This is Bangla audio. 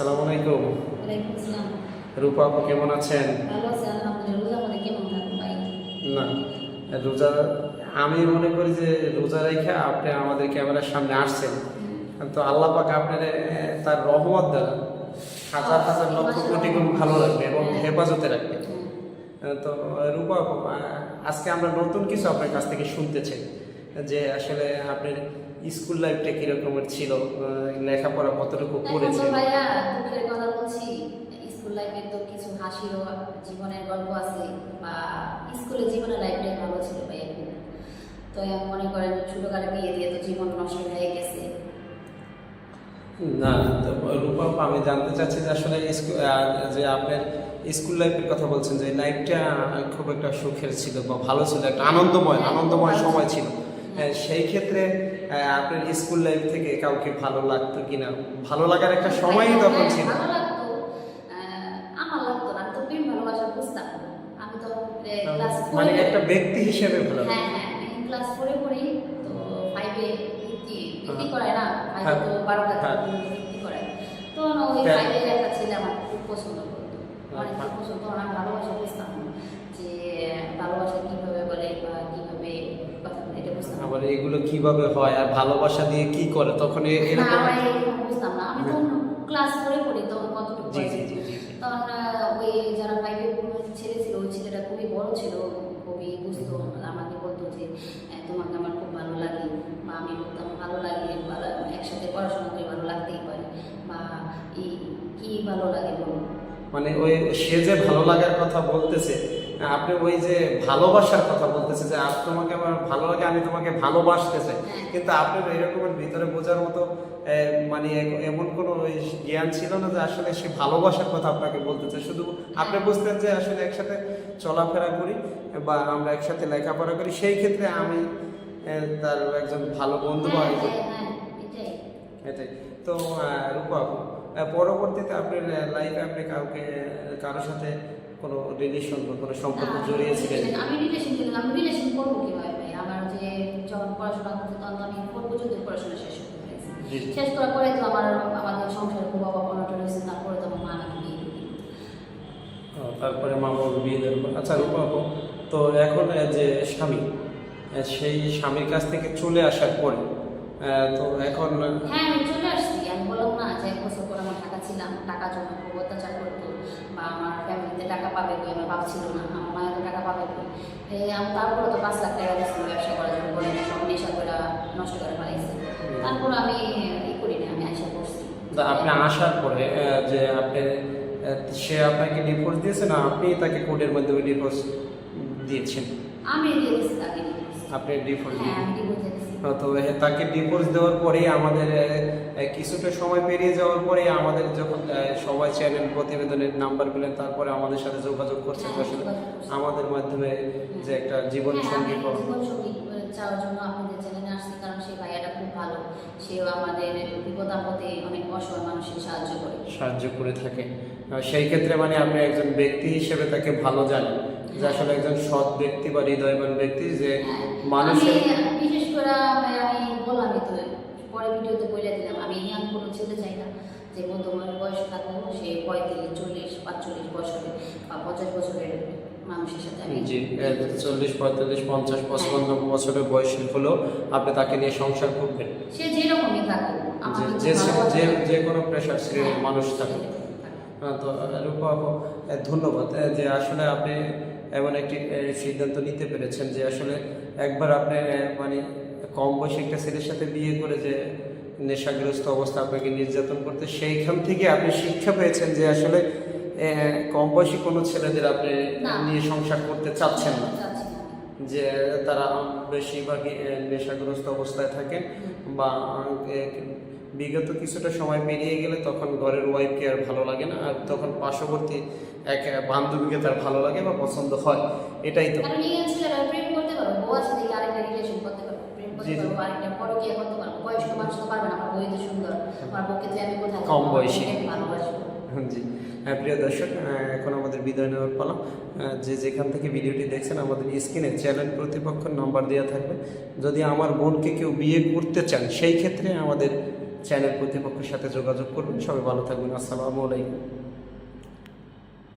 আসসালামু আলাইকুম। ওয়ালাইকুম আসসালাম। রূপা আপু কেমন আছেন? ভালো আছে আলহামদুলিল্লাহ। রোজা কেমন থাকুন ভাই? না রোজা আমি মনে করি যে রোজা রেখে আপনি আমাদের ক্যামেরার সামনে আসছেন। তো আল্লাহ পাক আপনার তার রহমত দ্বারা হাজার হাজার লক্ষ কোটি গুণ ভালো রাখবে এবং হেফাজতে রাখবে। তো রূপা আজকে আমরা নতুন কিছু আপনার কাছ থেকে শুনতে চাই। যে আসলে আপনার স্কুল লাইফটা কিরকমের ছিল লেখাপড়া কতটুকু করেছে? ভাইয়া দুঃখের কথা বলছি স্কুল লাইফে তো কিছু হাসিরও জীবনের গল্প আছে বা স্কুলের জীবনের লাইফটাই ভালো ছিল ভাইয়া। তো মনে করেন ছোটকালে বিয়ে দিয়ে তো জীবন নষ্ট হয়ে গেছে। না তো রূপা আমি জানতে চাচ্ছি যে আসলে যে আপনার স্কুল লাইফের কথা বলছেন যে লাইফটা খুব একটা সুখের ছিল বা ভালো ছিল একটা আনন্দময় আনন্দময় সময় ছিল। আহ, সেই ক্ষেত্রে আপনার স্কুল লাইফ থেকে কাউকে ভালো লাগতো কিনা? ভালো লাগার একটা সময়ই তখন হ্যাঁ, ছিল। লাগতো। আহ, আমার লাগতো না তো ভালোবাসা বুঝতাম। আমি তো ক্লাস মানে একটা ব্যক্তি হিসেবে ভালো হ্যাঁ হ্যাঁ ক্লাস ফোরে পড়ি তো ফাইভে ভিত্তি ভিত্তি করায় না? ফাইভে হ্যাঁ। তো বারোটা হ্যাঁ। ভিত্তি করায়। তো ওই হ্যাঁ। ফাইভে একটা ছেলে আমার খুব পছন্দ করতো। অনেক হ্যাঁ। পছন্দ ভালোবাসা বুঝতাম। যে ভালোবাসা কীভাবে বলে বা কীভাবে বুঝতাম আবার এগুলো কীভাবে হয় আর ভালোবাসা দিয়ে কি করে? তখন না, এরকম বুঝতাম না। আমি তখন ক্লাস ফোরে পড়ি তখন কতটুকু জি জি জি জি জি। তখন ওই যারা ছেলে ছিল ওই ছেলেটা খুবই বড় ছিল খুবই বুঝতো আমাকে বলতো যে তোমাকে আমার খুব ভালো লাগে। বা আমি বলতাম ভালো লাগে। একসাথে পড়াশোনা করে ভালো লাগতেই পারে। বা এই কি ভালো লাগে বলো? মানে ওই সে যে ভালো লাগার কথা বলতেছে আপনি ওই যে ভালোবাসার কথা বলতেছে যে আপ তোমাকে আমার ভালো লাগে আমি তোমাকে ভালোবাসতে চাই। হ্যাঁ। কিন্তু আপনার এরকমের ভিতরে বোঝার মতো মানে এমন কোনো জ্ঞান ছিল না যে আসলে সে ভালোবাসার কথা আপনাকে বলতেছে? শুধু আপনি বুঝতেন যে আসলে একসাথে চলাফেরা করি বা আমরা একসাথে লেখাপড়া করি। সেই ক্ষেত্রে আমি তার একজন ভালো বন্ধু বা হ্যাঁ। হ্যাঁ, হ্যাঁ, এটাই। তো রূপা পরবর্তীতে আপনার লাইফে আপনি কাউকে কারোর সাথে কোনো রিলেশন বা কোনো সম্পর্ক জড়িয়েছিলেন আমি রিলেশন দিলাম আমি রিলেশন করব কীভাবে? ভাই আমার যে যখন পড়াশোনা করতে তখন আমি ফোর পর্যন্ত পড়াশোনা শেষ করতে পেরেছি। শেষ করার পরে তো আমার আমাদের সংসারে খুব অভাব অনটন হয়েছে তারপরে তো আমার মা আমাকে বিয়ে তারপরে মা বাবা বিয়ে দেওয়ার পর আচ্ছা রূপা তো এখন যে স্বামী সেই স্বামীর কাছ থেকে চলে আসার পরে তো এখন হ্যাঁ আমি চলে আসছি। আমি বললাম না যে এক বছর পর আমার টাকা ছিলাম টাকা জন্য খুব অত্যাচার করতো বা আমার ফ্যামিলিতে টাকা পাবে কই আমার বাপ ছিল না আমার মায়ের টাকা পাবে এই আমি তারপরে তো পাঁচ লাখ টাকা দিয়েছিলাম ব্যবসা করার জন্য বলে সব নেশা করে নষ্ট করে ফেলাইছে। তারপর আমি ই করি না আমি আশা করছি তো আপনি আসার পরে যে আপনি সে আপনাকে ডিভোর্স দিয়েছে না আপনি তাকে কোর্টের মাধ্যমে ডিভোর্স দিয়েছেন? আমি দিয়ে দিচ্ছি তাকে। আপনি ডিভোর্স হ্যাঁ আমি। তো তাকে ডিভোর্স দেওয়ার পরেই আমাদের কিছুটা সময় পেরিয়ে যাওয়ার পরে আমাদের যখন সবাই চ্যানেল প্রতিবেদনের নাম্বার পেলেন তারপরে আমাদের সাথে যোগাযোগ করছে যে আসলে আমাদের মাধ্যমে যে একটা জীবন হ্যাঁ, সঙ্গী আমি জীবন চাওয়ার জন্য আপনাদের চ্যানেলে আসছি কারণ সেই ভাইয়াটা খুব ভালো। সেও আমাদের বিপদ আপদে অনেক অসহায় মানুষের সাহায্য করে। সাহায্য করে থাকে। সেই ক্ষেত্রে মানে আপনি একজন ব্যক্তি হিসেবে তাকে ভালো জানেন। যে আসলে একজন সৎ ব্যক্তি বা হৃদয়বান ব্যক্তি যে মানুষের বিশেষ করে আমি বললামই তো পরে ভিডিওতে বলে দিলাম আমি ইয়াং কোনো ছেলে চাই না যে মধ্যমার বয়স থাকব সে পঁয়ত্রিশ চল্লিশ পাঁচচল্লিশ বছরের বা পঞ্চাশ বছরের মানুষের সাথে আমি জি চল্লিশ পঁয়তাল্লিশ পঞ্চাশ পঁচপান্ন বছরের বয়সী হলেও আপনি তাকে নিয়ে সংসার করবেন। সে যেরকমই থাকুক যে- যে কোনো প্রেশার শ্রেণির হ্যাঁ, মানুষ থাকুক। তো রূপা ধন্যবাদ। যে আসলে আপনি এমন একটি সিদ্ধান্ত নিতে পেরেছেন যে আসলে একবার আপনি মানে কম বয়সী একটা ছেলের সাথে বিয়ে করে যে নেশাগ্রস্ত অবস্থা আপনাকে নির্যাতন করতে সেইখান থেকে আপনি শিক্ষা পেয়েছেন যে আসলে আহ, কম বয়সী কোনো ছেলেদের আপনি নিয়ে সংসার করতে চাচ্ছেন না। যে তারা বেশিরভাগই নেশাগ্রস্ত অবস্থায় থাকেন বা বিগত কিছুটা সময় পেরিয়ে গেলে তখন ঘরের ওয়াইফকে আর ভালো লাগে না আর তখন পার্শ্ববর্তী এক বান্ধবীকে তার ভালো লাগে বা পছন্দ হয় এটাই তো। কম বয়সী। আমি ভালোবাসবো জি হ্যাঁ, প্রিয় দর্শক এখন আমাদের বিদায় নেওয়ার পালা। যে যেখান থেকে ভিডিওটি দেখছেন, আমাদের স্ক্রিনে চ্যানেল প্রতিপক্ষের নাম্বার দেওয়া থাকবে। যদি আমার বোনকে কেউ বিয়ে করতে চান, সেই ক্ষেত্রে আমাদের চ্যানেল প্রতিপক্ষের সাথে যোগাযোগ করবেন। সবাই ভালো থাকবেন। আসসালামু আলাইকুম।